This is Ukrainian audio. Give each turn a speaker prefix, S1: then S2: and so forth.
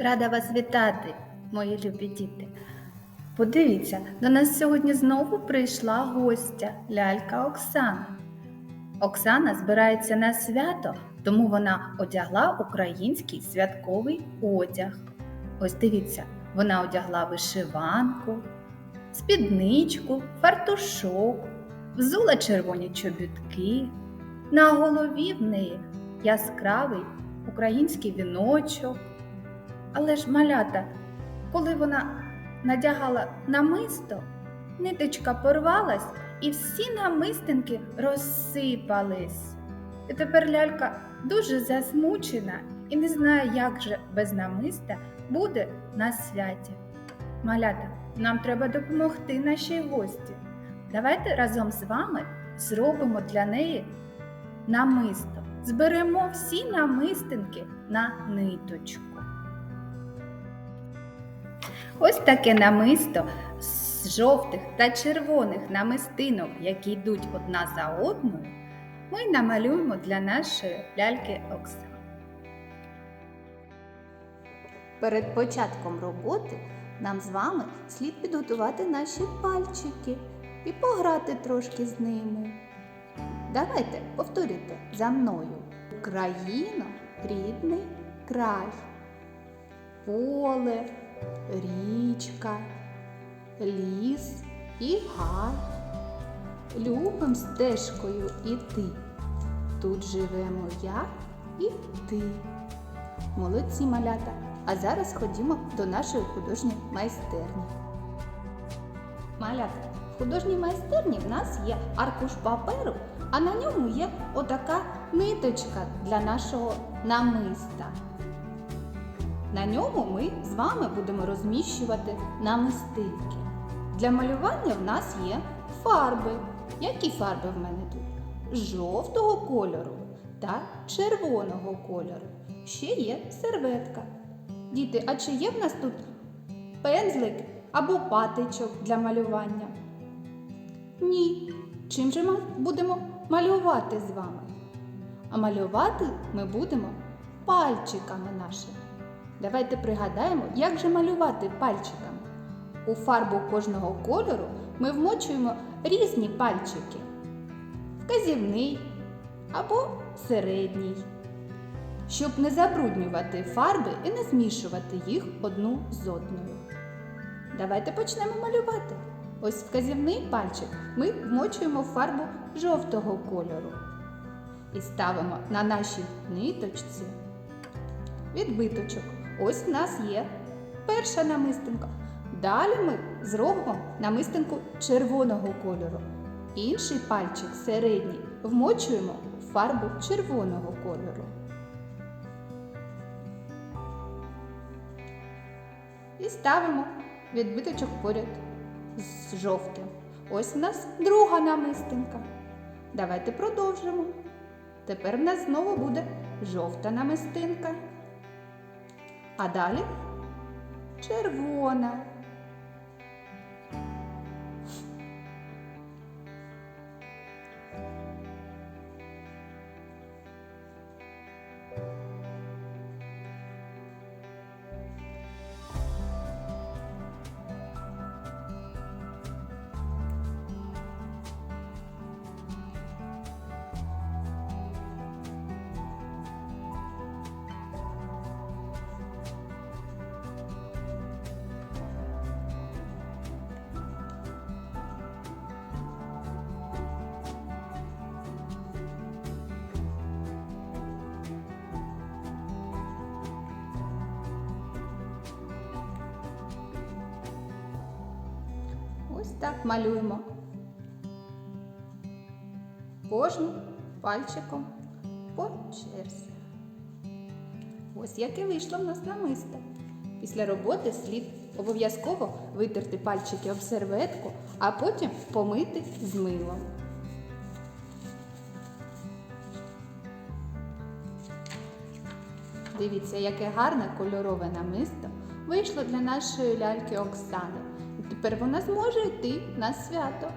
S1: Рада вас вітати, мої любі діти. Подивіться, до нас сьогодні знову прийшла гостя лялька Оксана. Оксана збирається на свято, тому вона одягла український святковий одяг. Ось дивіться, вона одягла вишиванку, спідничку, фартушок, взула червоні чобітки. На голові в неї яскравий український віночок. Але ж малята, коли вона надягала намисто, ниточка порвалась і всі намистинки розсипались. І тепер лялька дуже засмучена і не знає, як же без намиста буде на святі. Малята, нам треба допомогти нашій гості. Давайте разом з вами зробимо для неї намисто. Зберемо всі намистинки на ниточку. Ось таке намисто з жовтих та червоних намистинок, які йдуть одна за одною, ми намалюємо для нашої ляльки Оксани. Перед початком роботи нам з вами слід підготувати наші пальчики і пограти трошки з ними. Давайте повторюйте за мною. Україна рідний край, поле, річка, ліс і гай. Любим стежкою іти. Тут живемо я і ти. Молодці малята. А зараз ходімо до нашої художньої майстерні. Малята, в художній майстерні в нас є аркуш паперу, а на ньому є отака ниточка для нашого намиста. На ньому ми з вами будемо розміщувати намистинки. Для малювання в нас є фарби. Які фарби в мене тут? Жовтого кольору та червоного кольору. Ще є серветка. Діти, а чи є в нас тут пензлик або патичок для малювання? Ні. Чим же ми будемо малювати з вами? А малювати ми будемо пальчиками нашими. Давайте пригадаємо, як же малювати пальчиками. У фарбу кожного кольору ми вмочуємо різні пальчики. Вказівний або середній. Щоб не забруднювати фарби і не змішувати їх одну з одною. Давайте почнемо малювати. Ось вказівний пальчик ми вмочуємо фарбу жовтого кольору і ставимо на нашій ниточці відбиточок. Ось в нас є перша намистинка. Далі ми зробимо намистинку червоного кольору. Інший пальчик середній вмочуємо в фарбу червоного кольору. І ставимо відбиточок поряд з жовтим. Ось у нас друга намистинка. Давайте продовжимо. Тепер в нас знову буде жовта намистинка. А далі червона. Так малюємо. Кожним пальчиком по черзі. Ось яке вийшло в нас намисто. Після роботи слід обов'язково витерти пальчики об серветку, а потім помити з милом. Дивіться, яке гарне кольорове намисто вийшло для нашої ляльки Оксани. Тепер вона зможе йти на свято.